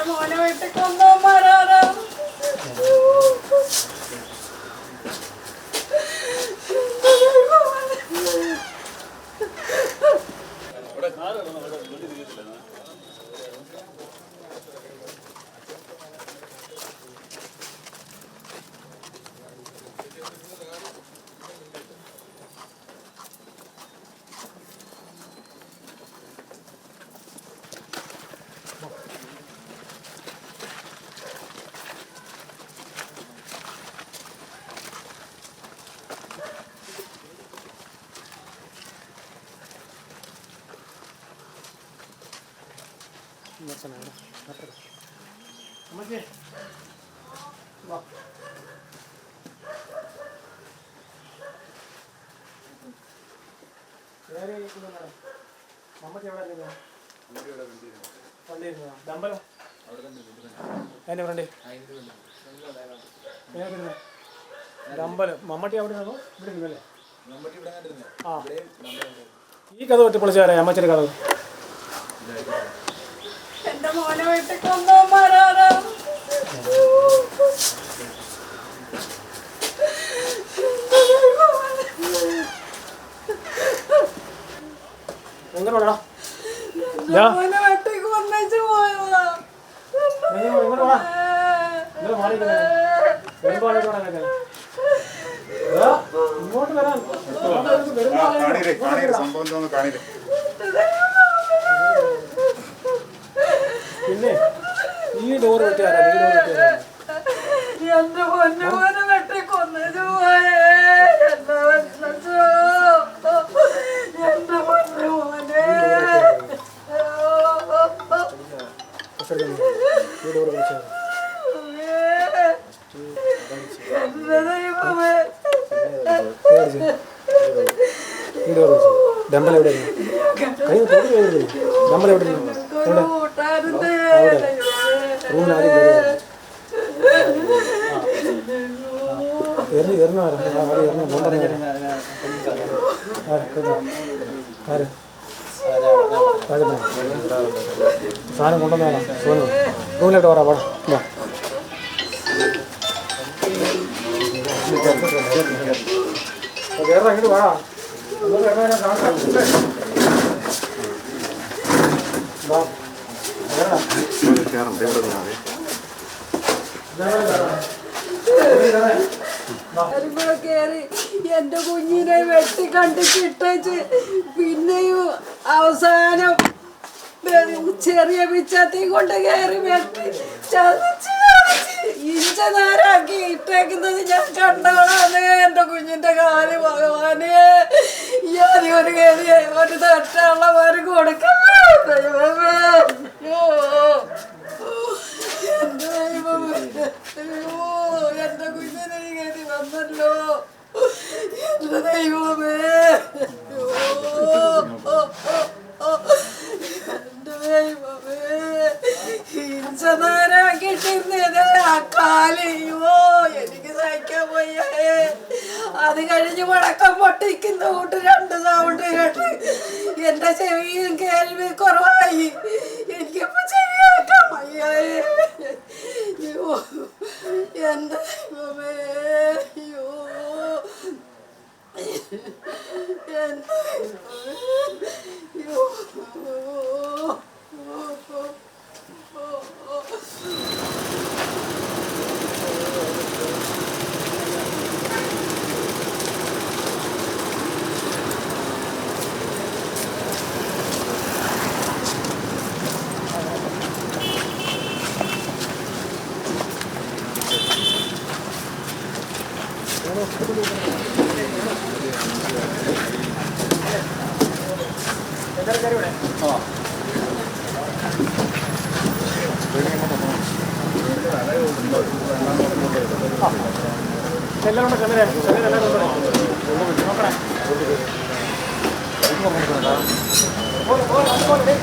Estamos a 90 más. എന്റെ മോനെ പള്ളിയിരുന്നോ കൊന്നവന്മാരാണ് എന്നെ ഫ്രണ്ട് ഡമ്പൽ മമ്മട്ടി അവിടെ നിന്നോ ഇവിടെ നിന്നല്ലേ ആ. ഈ കഥ പറ്റി പൊളിച്ചാറേ അമ്മച്ചിയുടെ കഥ. എന്റെ മോനെ വീട്ടിൽ കൊന്നവന്മാരാണ് എങ്ങനെ വേണടാ എന്റെ മോനെ വീട്ടിൽ കൊന്നേച്ച് പോയതാ നീ ഇങ്ങോട്ട് വാ ഇങ്ങോട്ട് മാറിയിരിക്കുന്നേ വരുമ്പോഴേക്ക് പിന്നെ ഈ ഡോർ വെട്ടിയാരാ ഈ ഡോർ വെട്ടിയാരാ എന്റെ പൊന്നു മോനെ വെട്ടി കൊന്നേച്ച് പോയേ എന്റെ പൊന്നു മോനെ ഈ ഡോർ വെച്ചാരാ ഡമ്പൽ എവിടെ ഡമ്പൽ എവിടെ ഒരു എറിഞ്ഞ് എറിഞ്ഞ ആരും എറിഞ്ഞ കൊണ്ടുവന്ന ആര്? സാധനം കൊണ്ടുവന്നാണോ സോനു. റൂമിലോട്ട് പറയാം പോടാ വേറെ അങ്ങോട്ട് വാ. അങ്ങോട്ട് കേരളം ഞാൻ കാണാം. വാ. കേരളം. വരുമ്പോ കേറി എന്റെ കുഞ്ഞിനെ വെട്ടി കണ്ടിട്ടിട്ടേച്ച് പിന്നെയും അവസാനം ചെറിയ പിച്ചത്തി കൊണ്ട് കയറി വെട്ടി ചതിച്ച് ഇഞ്ച നേരാക്കി ഇട്ടേക്കുന്നത് ഞാൻ കണ്ടോളാണ് എന്റെ കുഞ്ഞിന്റെ കാൽ ഭഗവാനെ ഞാൻ ഒരു കയറി ഒരു തെറ്റുള്ളവര് കൊടുക്കല്ലേ ദൈവമേ അയ്യോ. എന്റെ ദൈവമേ അയ്യോ എന്റെ കുഞ്ഞിനെ കയറി വന്നല്ലോ എന്റെ ദൈവമേ. എന്റെ ദൈവമേ ഹിംസനാരാക്കിട്ടിരുന്നത് ആ കാലയോ എനിക്ക് സഹിക്കാൻ വയ്യേ. അത് കഴിഞ്ഞ് വടക്കം പൊട്ടിക്കുന്ന. കൂട്ട് രണ്ട് സൗണ്ട് കേട്ട് എന്റെ ചെവിയും കേൾവി കുറവായി. എനിക്കിപ്പോ ചെവിയാക്കാൻ വയ്യേ. അയ്യോ. എന്റെ ദൈവമേ. അയ്യോ എന്റെ ദൈവമേ ചെന്നേ എല്ലാം കൊണ്ട് നോക്കണേ പോ, പോ, പോ, ഡേ.